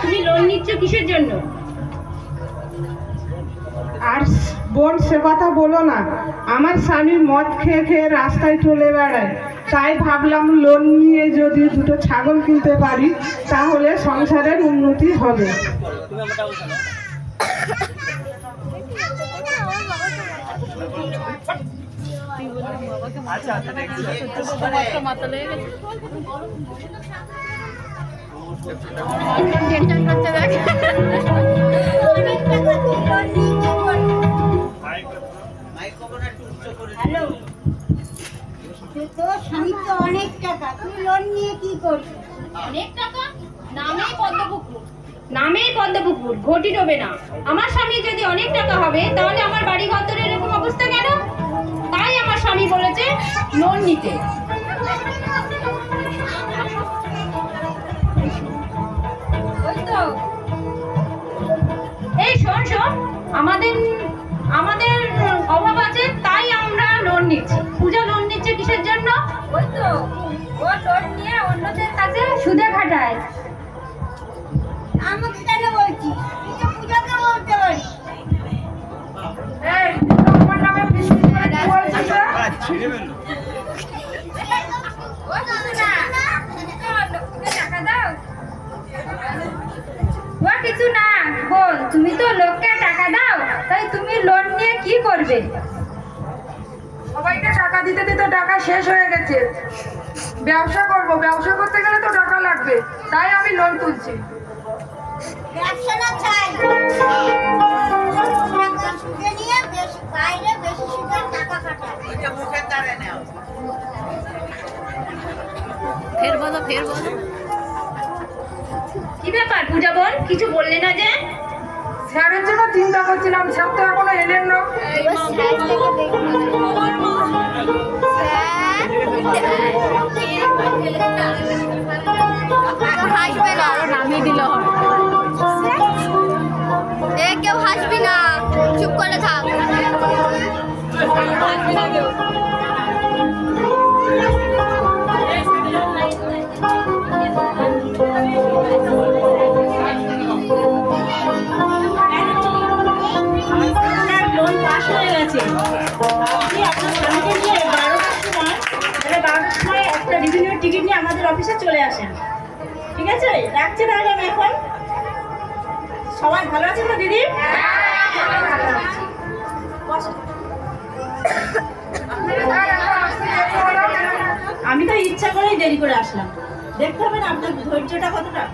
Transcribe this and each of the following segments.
তুমি লোন নিচ্ছ কিসের জন্য সে কথা বলো না। আমার স্বামী মদ খেয়ে খেয়ে রাস্তায় চলে বেড়ায়। তাই ভাবলাম লোন নিয়ে যদি দুটো ছাগল কিনতে পারি, তাহলে সংসারের উন্নতি হবে। টেনশন করছে দেখ হ্যালো তোর স্বামীর তো অনেক টাকা। তুই লোন নিয়ে কি করবি অনেক টাকা? নামেই পদ্মপুকুর। নামেই পদ্মপুকুর ঘটি ডোবে না। আমার স্বামী যদি অনেক টাকা হবে তাহলে আমার বাড়ি ঘর তোর এরকম অবস্থা কেন? তাই আমার স্বামী বলেছে লোন নিতে। এই শোন শোন। আমাদের আমাদের অভাব আছে তাই আমরা লোন নিচ্ছি। পূজা লোন নিচ্ছে কিসের জন্য? ওই তো ও লোন নিয়ে অন্যদের কাছে সুদে খাটায় আমাকে কেন তো পূজাকে বলতে পারিস এই, আমার নামে বিক্রি করে কি বলছিস রে? ও কিছু না বোন তুমি তো লোককে দাও তাই তুমি লোন নিয়ে কি করবে? সবাইকে টাকা দিতে দিতে টাকা শেষ হয়ে গেছে। ব্যবসা করব ব্যবসা করতে গেলে তো টাকা লাগবে তাই আমি লোন তুলছি। ব্যবসা না চাই। নিয়ে বেশি বাইরে বেশি সুদের টাকা কাটায় ফের বলো ফের বলো। কি ব্যাপার পূজা বোন? কিছু বললে না যে? স্যারের জন্য চিন্তা করছিলাম স্যার তো এখনও এলেন না। হাসবে না নামিয়ে দিলে এ কেউ হাসবি না। চুপ করে থাক। সময় সময় একটা রিভিনিউ টিকিট নিয়ে আমাদের অফিসে চলে আসেন। ঠিক আছে? রাখছি তাহলে আমি এখন। সবাই ভালো তো, দিদি? আমি তো ইচ্ছা করেই দেরি করে আসলাম। দেখতে হবে না আপনার ধৈর্যটা কতটা।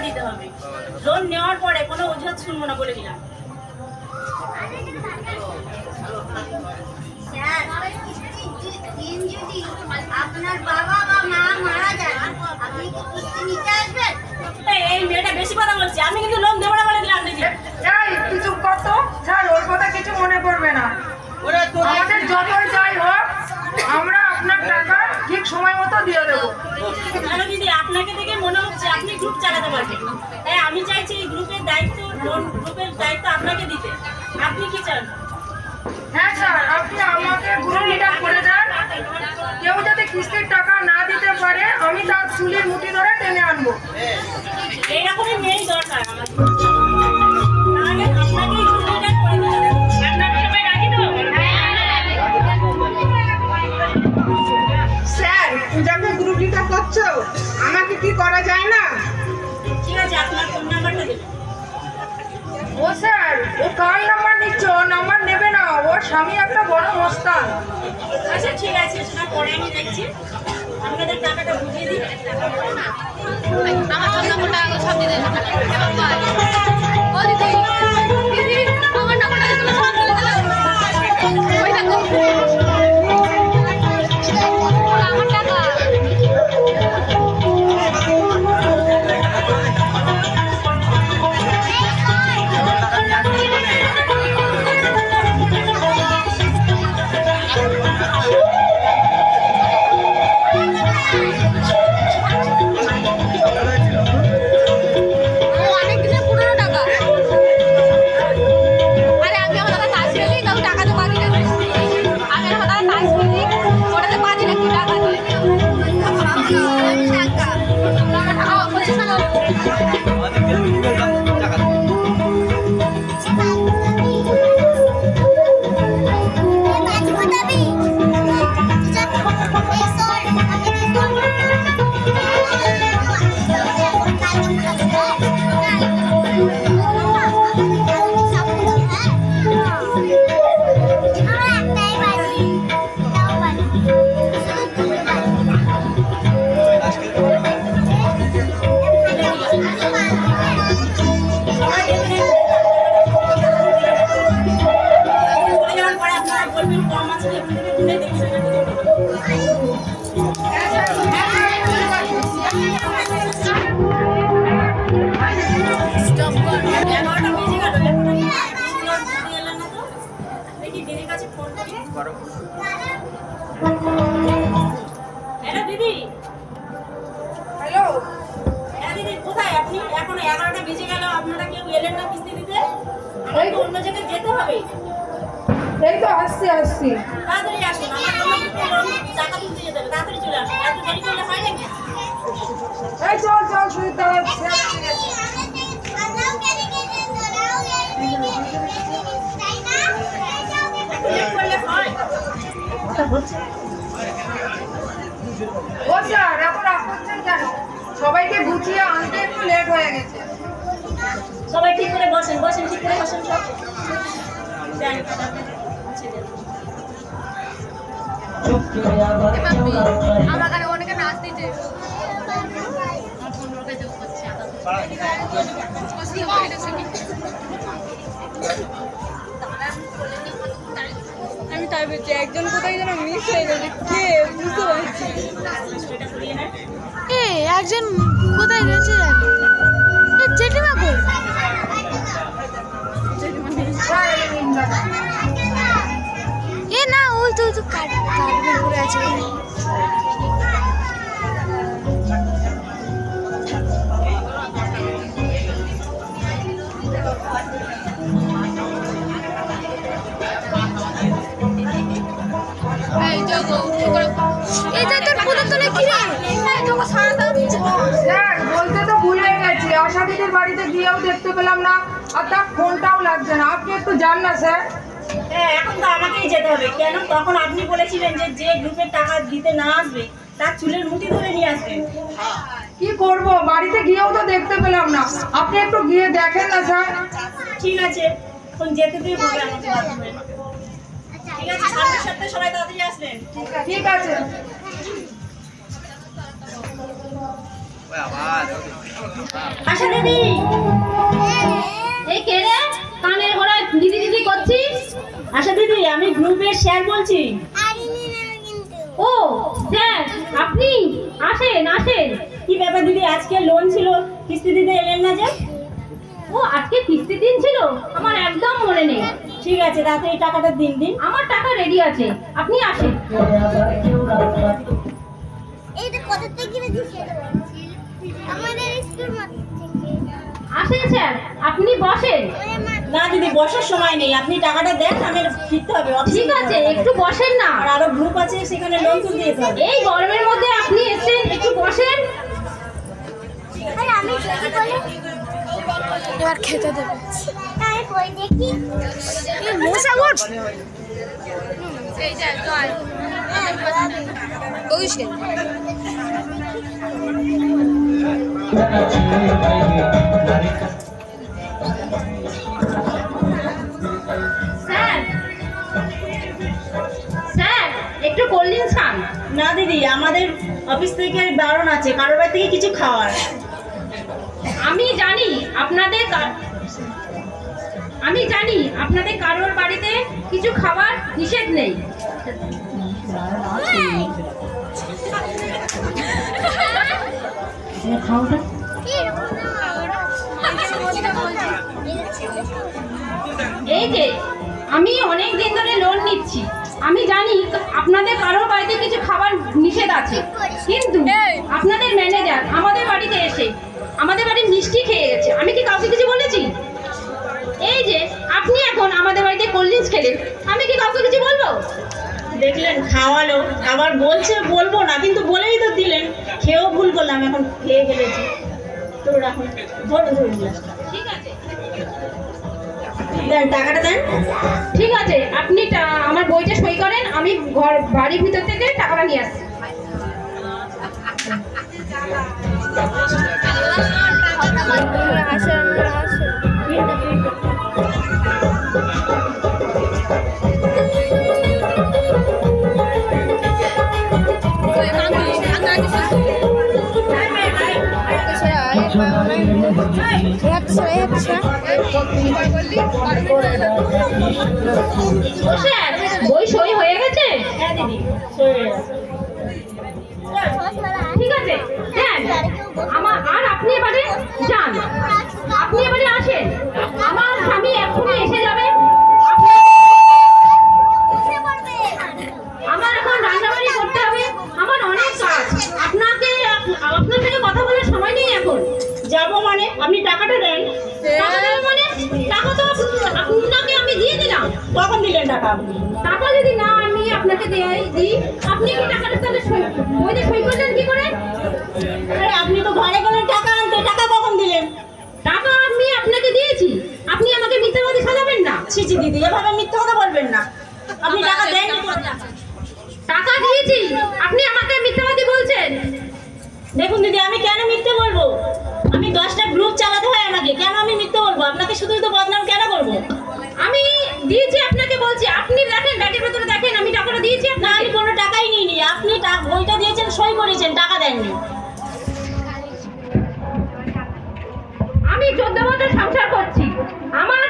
দিতে হবে। লোন নেওয়ার পরে কোনো অজুহাত শুনব না বলে দিলাম। স্যার দিন যদি আপনার বাবা বা মা মারা যায় আপনি কি কিস্তি নিতে আসবেন? এই, মেয়েটা বেশি কথা বলছে। আমি কিন্তু লোন দেবো না বলে দিলাম এই তুই চুপ কর ওর কথা কিছু মনে পড়বে না। আমাদের যতই যাই হোক আমরা আপনার টাকা ঠিক সময় মতো দিয়ে দেবো। দিদি আপনাকে দেখে মনে হচ্ছে আপনি গ্রুপ চালাতে পারবেন। তাই আমি চাইছি এই গ্রুপের দায়িত্ব গ্রুপের দায়িত্ব আপনাকে দিতে। আপনি কি চান? হ্যাঁ স্যার আপনি আমাকে গ্রুপ লিডার করে দেন। কেউ যদি কিস্তির টাকা না দিতে পারে আমি তার চুলির মুঠি ধরে টেনে আনব। এইরকমই মেয়েই দরকার আমার। ও স্যার ও কার নাম্বার নিচ্ছ? ও নাম্বার নেবে না। ওর স্বামী একটা বড় মস্তান। আচ্ছা ঠিক আছে সেটা পরে আমি দেখছি। আপনাদের টাকাটা বুঝিয়ে দিই আমার সব নম্বরটা আপনি এখন এগারোটা বেজে গেল আপনারা কেউ এলেন না কিস্তি দিতে আমার তো অন্য জায়গায় যেতে হবে। এই তো আসছি আসছি। তাড়াতাড়ি আসুন আমার টাকা তুলতে যেতে হবে। তাড়াতাড়ি চলে আসুন এত দেরি করলে হয় নাকি? এই চল চল শুধু হয়? ও স্যার এখন রাগ কেন সবাইকে গুছিয়ে আনতে একটু লেট হয়ে গেছে। সবাই ঠিক করে বসেন বসেন ঠিক করে বসেন সব। দেন, আমার কাছে অনেকে নাচ দিচ্ছে আমি তাই বলছি একজন কোথায় যেন মিস হয়ে গেছে। কে? বুঝতে পারছি একজন কোথায় গেছে জেঠিমা কই? এ, না, ওই তো তো কাট কাটবে করে আছে যে তোর পুরো তোলে কি রে? তোকে সারা গেছি আশা দিদির বাড়িতে গিয়েও দেখতে পেলাম না আর তার ফোনটাও লাগছে না। আপনি একটু যান না স্যার। হ্যাঁ এখন তো আমাকেই যেতে হবে। কেন? তখন আপনি বলেছিলেন যে যে গ্রুপের টাকা দিতে না আসবে তার চুলের মুঠি ধরে নিয়ে আসবেন কি করব? বাড়িতে গিয়েও তো দেখতে পেলাম না। আপনি একটু গিয়ে দেখেন না স্যার। ঠিক আছে এখন যেতে দিয়ে হবে আমাকে ঠিক আছে সামনের সপ্তাহে সবাই তাড়াতাড়ি আসবেন। ঠিক আছে। আশা দিদি এই কে রে? কানের গোড়ায় দিদি দিদি করছিস? আশা দিদি আমি গ্রুপের শেয়ার বলছি। আরে নিন না কিন্তু ও স্যার আপনি আসেন আসেন। কি ব্যাপার দিদি আজকে লোন ছিল কিস্তি দিতে এলেন না যে? ও আজকে কিস্তি দিন ছিল? আমার একদম মনে নেই। ঠিক আছে তাড়াতাড়ি টাকাটা দিন দিন। আমার টাকা রেডি আছে। আপনি আসেন। এইটা কত থেকে কিনে দিছে আসেন স্যার আপনি বসেন। না দিদি বসার সময় নেই। আপনি টাকাটা দেন আমি ফিরতে হবে ঠিক আছে একটু বসেন না। আর আরও গ্রুপ আছে সেখানে লোন তুলতে হবে এই গরমের মধ্যে আপনি এসেছেন একটু বসেন। আমি এবার খেতে দেবো। তাই কই দেখি। একটু কোল্ড ড্রিঙ্কস খান। না দিদি আমাদের অফিস থেকে বারণ আছে কারোর বাড়ি থেকে কিছু খাওয়ার। আমি জানি আপনাদের আমি জানি আপনাদের কারোর বাড়িতে কিছু খাবার নিষেধ নেই। এই যে আমি অনেক দিন ধরে লোন নিচ্ছি। আমি জানি আপনাদের কারোর বাড়িতে কিছু খাবার নিষেধ আছে। কিন্তু আপনাদের ম্যানেজার আমাদের বাড়িতে এসে আমাদের বাড়ির মিষ্টি খেয়ে গেছে। আমি কি কাউকে কিছু বলেছি? এই যে আপনি এখন আমাদের বাড়িতে কোল্ড ড্রিঙ্কস খেলেন। আমি কি কাউকে কিছু বলব? দেখলেন খাওয়ালো। আবার বলছে বলব না কিন্তু বলেই তো দিলেন। খেয়েও ভুল করলাম এখন খেয়ে ফেলেছি। তো রাখুন ধরুন ধরুন গ্লাসটা। ঠিক আছে। দেন টাকাটা দেন। ঠিক আছে আপনি টা- আমার বইটা সই করেন আমি ঘর বাড়ির ভিতর থেকে টাকাটা নিয়ে আসছি। স্যার বই সই হয়ে গেছে? হ্যাঁ দিদি। সরে গেছে। বইটা দিয়েছেন সই করেছেন টাকা দেননি। আমি চোদ্দ বছর সংসার করছি। আমার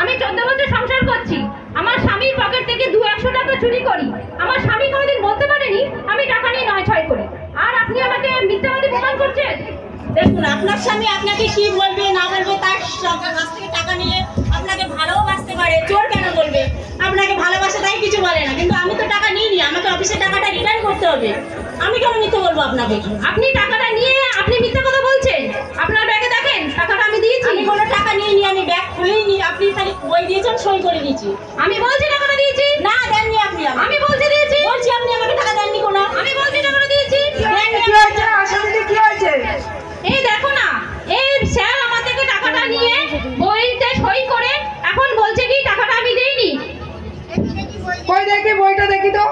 আমি চোদ্দ বছর সংসার করছি। আমার স্বামীর পকেট থেকে দু একশো টাকা চুরি করি। আমার স্বামী কোনোদিন বলতে পারেনি আমি টাকা নিয়ে নয় ছয় করি। আর আপনি আমাকে মিথ্যাবাদী প্রমাণ করছেন? দেখুন আপনার স্বামী আপনাকে কি বলবে না বলবে তার কাছ থেকে টাকা নিলে আপনাকে ভালোবাসতে পারে চোর কেন বলবে? আপনাকে ভালোবাসা তাই কিছু বলে না। কিন্তু আমি তো টাকা নিইনি আমাকে অফিসে টাকাটা রিটার্ন করতে হবে। আমি কেন মিথ্যে বলব আপনাকে? আপনি টাকাটা নিয়ে আপনি মিথ্যা কথা বলছেন। আপনার ব্যাগে দেখেন টাকাটা আমি দিয়েছি। আমি কোনো টাকা নিই আমি ব্যাগ নিই আপনি খালি বই দিয়েছেন সই করে দিয়েছি। আমি বলছি টাকাটা দিয়েছি। না দেননি আপনি। আমি বলছি আপনি আমাকে টাকা দেননি কোনো আমি বলছি টাকাটা দিয়েছি দেননি কি হয়েছে আশা দিদি কি হয়েছে এই দেখো না এই স্যার আমার থেকে টাকাটা নিয়ে বইতে সই করে এখন বলছে কি টাকাটা আমি দেইনি কই দেখি বইটা দেখি তো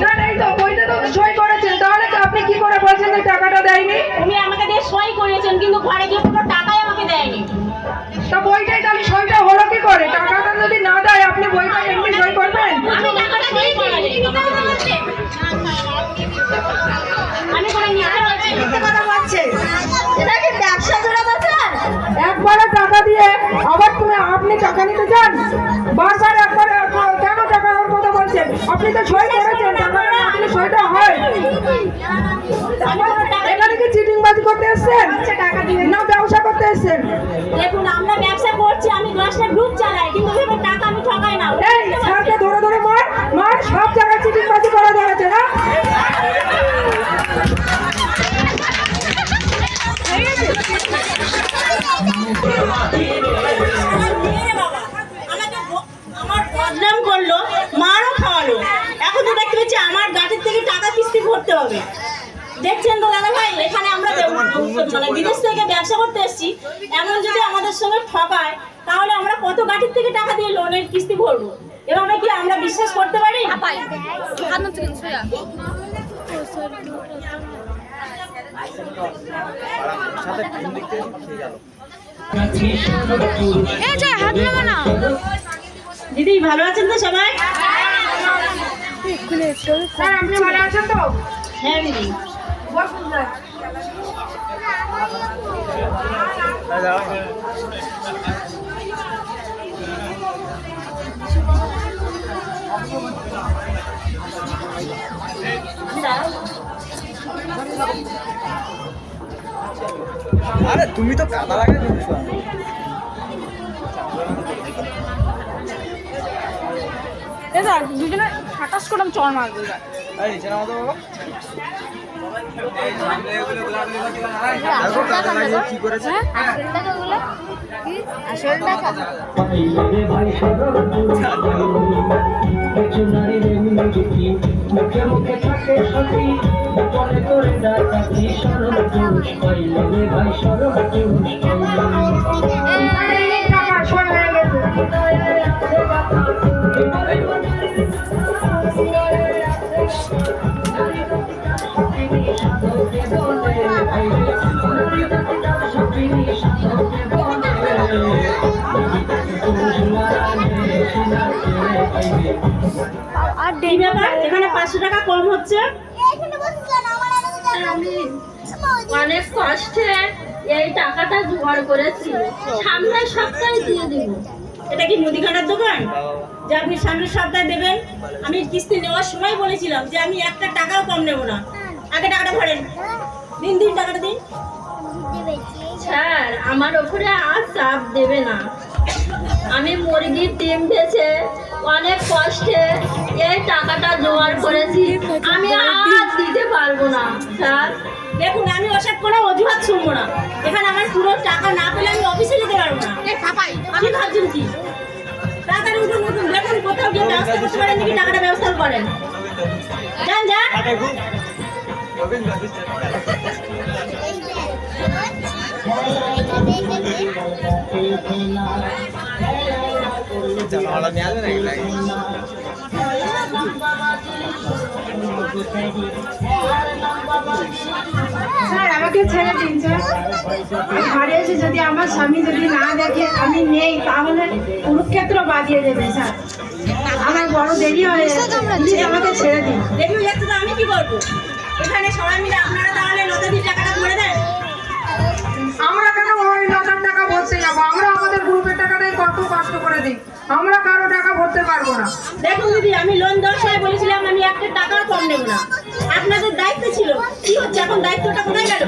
স্যার এই তো বইটা তো সই করেছেন। তাহলে তো আপনি কি করে বলছেন যে টাকাটা দেয়নি? উনি আমাকে দিয়ে সই করিয়েছেন কিন্তু ঘরে গিয়ে কোনো টাকাই আমাকে দেয়নি। তা বইটাই তাহলে সইটা হলো কি করে? টাকাটা যদি না দেয় আপনি বইটা এমনি সই করবেন? আমি টাকাটা দিয়েছি কথা বলছে আমি কোনো মিথ্যে বলছি না। এটা কি ব্যবসা জোড়া বাজার? একবারে টাকা দিয়ে কিস্তি ভরবো এভাবে কি আমরা বিশ্বাস করতে পারি? না। দিদি ভালো আছেন তো সবাই? আপনি ভালো আছেন তো? হ্যাঁ দিদি। বসুন আরে তুমি তো কাদা লাগাই দিচ্ছ দুজনে হাটাস করে আমি চড় মারবো কি করেছে। আসল টাকা পাইলে ভাই সরব কিছু দেখি মুখে মুখে থাকে সতী পরে করে ডাকাতি সরল পুরুষ পাইলে ভাই সরল পুরুষ টাকা আর এই ব্যাপার? এখানে পাঁচশো টাকা কম হচ্ছে? আমি অনেক কষ্টে এই টাকাটা জোগাড় করেছি। সামনের সপ্তাহে দিয়ে দিব। এটা কি মুদিখানার দোকান? যে আপনি সামনের সপ্তাহে দেবেন? আমি কিস্তি নেওয়ার সময় বলেছিলাম যে আমি একটা টাকাও কম নেব না। আগে টাকাটা ভরেন দিন দিন টাকাটা দিন। স্যার আমার ওপরে আর চাপ দেবে না। আমি মুরগির ডিম বেচে অনেক কষ্টে এই টাকাটা জোগাড় করেছি আমি আর দিতে পারব না স্যার দেখুন আমি ওসব কোনো অজুহাত শুনব না এখানে আমার পুরো টাকা না পেলে আমি অফিসে যেতে পারব না আমি ভাবছেন কি তাড়াতাড়ি উঠুন উঠুন দেখুন কোথাও গিয়ে ব্যবস্থা করতে পারেন নাকি টাকাটা ব্যবস্থা করেন যান যান নাকি স্যার, আমাকে ছেড়ে দিন, স্যার। আমি হারিয়েছি যদি আমার স্বামী যদি না দেখে আমি নেই, তাহলে কুরুক্ষেত্র বাজিয়ে দেবে, স্যার। আমার বড় দেরি হয়ে আমাকে ছেড়ে দিন। দেখুন আমি কি করব? এখানে সবাই মিলে আপনারা তাহলে লতাদির টাকাটা আমরা কেন ওই লতার টাকা ভরতে যাব? আমরা আমাদের গ্রুপের টাকাটাই কত কষ্ট করে দিই। আমরা কারও টাকা ভরতে পারব না। দেখুন দিদি আমি লোন দেওয়ার সময় বলেছিলাম আমি একটা টাকাও কম নেব না। আপনাদের দায়িত্ব ছিল। কি হচ্ছে? এখন দায়িত্বটা কোথায় গেল?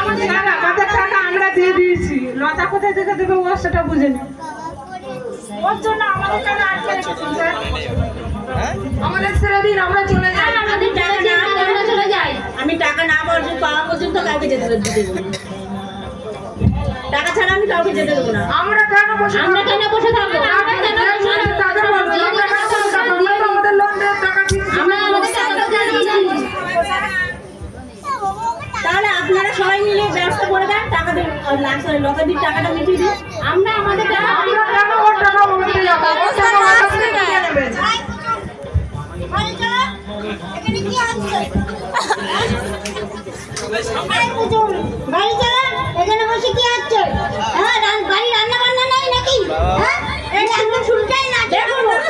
আমাদের টাকা আমরা দিয়ে দিয়েছি। লতা কোথায় থেকে দেবে ও সেটা বুঝে নি। ওর জন্য আমাদের টাকা আটকে রেখেছেন স্যার আমাদের ছেড়ে দিন আমরা চলে যাই। আমাদের টাকা দিয়ে আমরা চলে যাই। আমি টাকা না পর্যন্ত পাওয়া পর্যন্ত কাউকে যেতে দিতে দেবো টাকা ছাড়া আমি কাউকে যেতে দেবো না। আমরা কেন বসে আমরা কেন বসে থাকব? আমরা কেন বসে তাহলে আপনারা সবাই মিলে ব্যবস্থা করে দেন টাকা দিন লতাদির টাকাটা মিটিয়ে দিন। আমরা আমাদের টাকা বাড়ি এখানে বসে কি হচ্ছে হ্যাঁ বাড়ি রান্না বান্না নাই নাকি? হ্যাঁ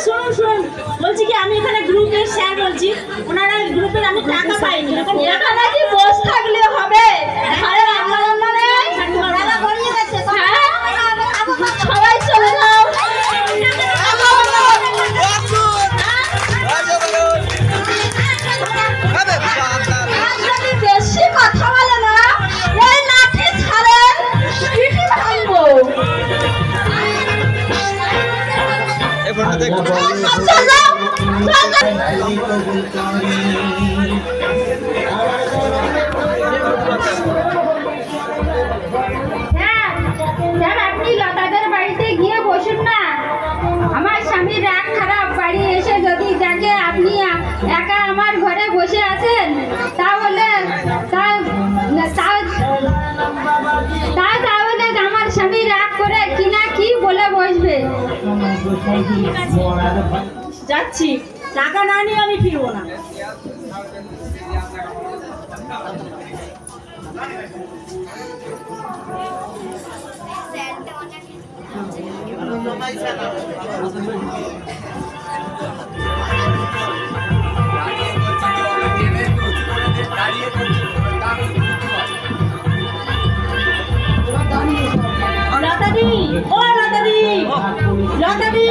শুনুন শুনুন বলছি কি আমি এখানে গ্রুপের স্যার বলছি। ওনারা গ্রুপের আমি টাকা পাইনি। টাকা একা আমার ঘরে বসে আছেন তাহলে তা তাহলে আমার স্বামী রাগ করে কিনা কি বলে বসবে? যাচ্ছি। টাকা না নিয়ে আমি ফিরবো না। লতাদি ও লতাদি লতাদি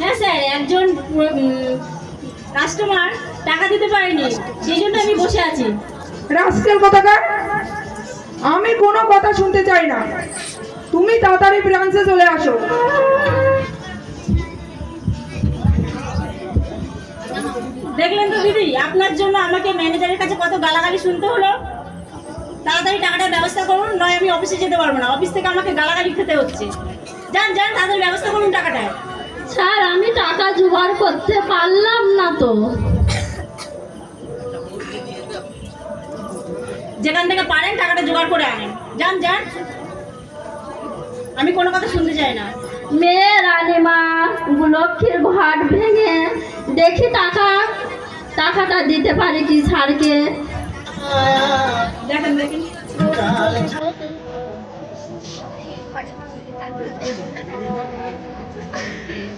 হ্যাঁ স্যার একজন কাস্টমার টাকা দিতে পারেনি সেই জন্য আমি বসে আছি। রাস্কেল কথাকার আমি কোনো কথা শুনতে চাই না। তুমি তাড়াতাড়ি ব্রাঞ্চে চলে আসো। দেখলেন তো দিদি আপনার জন্য আমাকে ম্যানেজারের কাছে কত গালাগালি শুনতে হলো? তাড়াতাড়ি টাকাটার ব্যবস্থা করুন নয় আমি অফিসে যেতে পারব না। অফিস থেকে আমাকে গালাগালি খেতে হচ্ছে। যান যান তাড়াতাড়ি ব্যবস্থা করুন টাকাটা। স্যার আমি টাকা জোগাড় করতে পারলাম না তো। যেখান থেকে পারেন টাকাটা জোগাড় করে আনেন। যান যান। আমি কোনো কথা শুনতে চাই না। মেয়ে রানীমা লক্ষ্মীর ঘাট ভেঙে দেখি টাকা। টাকাটা দিতে পারে কি স্যারকে? দেখেন দেখেন আমি ভাঙো ইয়ার ভাঙো না ভাঙো না ইয়ার ভাঙেন ভাঙেন ভাঙেন তাদের ভাঙেন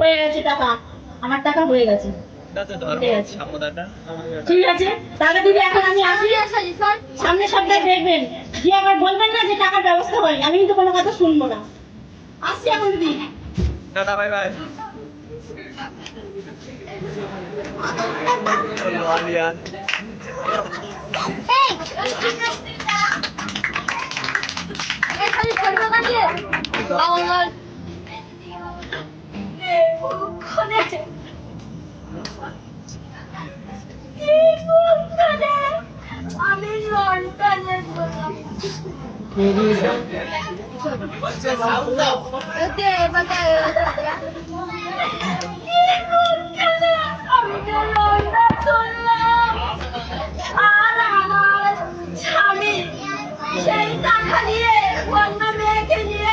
হয়ে গেছে টাকা। আমার টাকা হয়ে গেছে। ঠিক আছে। তাহলে দিদি এখন আমি আসি। সামনের সপ্তাহে দেখবেন। দিয়ে আবার বলবেন না যে টাকার ব্যবস্থা হয় আমি কিন্তু কোনো কথা শুনব না। আসছি এখন দিদি। দাদা bye bye Allah'ım ya. Hey! Onlar... Ne bu kone? Ne bu kone? Amin var, ben de bunu. Ne diyeceğim? Öte, bakayım. সেই টাকা নিয়ে অন্য মেয়েকে নিয়ে